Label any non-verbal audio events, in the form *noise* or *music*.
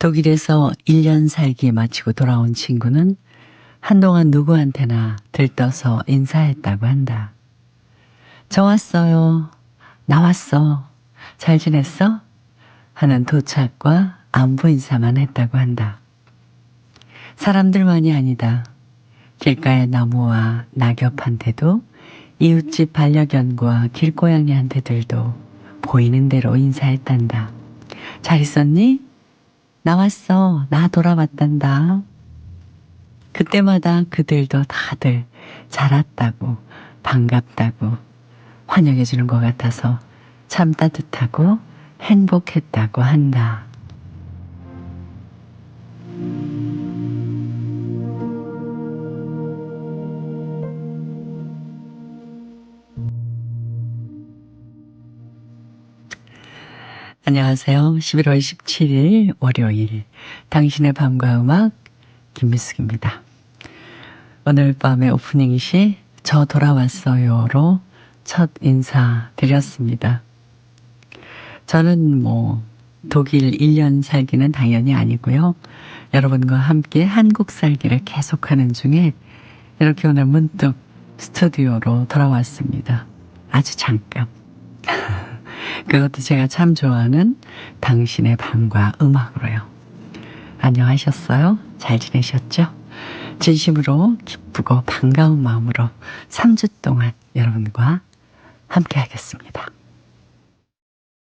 독일에서 1년 살기 마치고 돌아온 친구는 한동안 누구한테나 들떠서 인사했다고 한다. 저 왔어요. 나왔어. 잘 지냈어? 하는 도착과 안부 인사만 했다고 한다. 사람들만이 아니다. 길가의 나무와 낙엽한테도 이웃집 반려견과 길고양이한테들도 보이는 대로 인사했단다. 잘 있었니? 나왔어. 나 돌아왔단다. 그때마다 그들도 다들 잘 왔다고 반갑다고 환영해 주는 것 같아서 참 따뜻하고 행복했다고 한다. 안녕하세요. 11월 17일 월요일 당신의 밤과 음악 김미숙입니다. 오늘 밤의 오프닝이 저 돌아왔어요로 첫 인사 드렸습니다. 저는 뭐 독일 1년 살기는 당연히 아니고요. 여러분과 함께 한국 살기를 계속하는 중에 이렇게 오늘 문득 스튜디오로 돌아왔습니다. 아주 잠깐. *laughs* 그것도 제가 참 좋아하는 당신의 밤과 음악으로요. 안녕하셨어요? 잘 지내셨죠? 진심으로 기쁘고 반가운 마음으로 3주 동안 여러분과 함께 하겠습니다.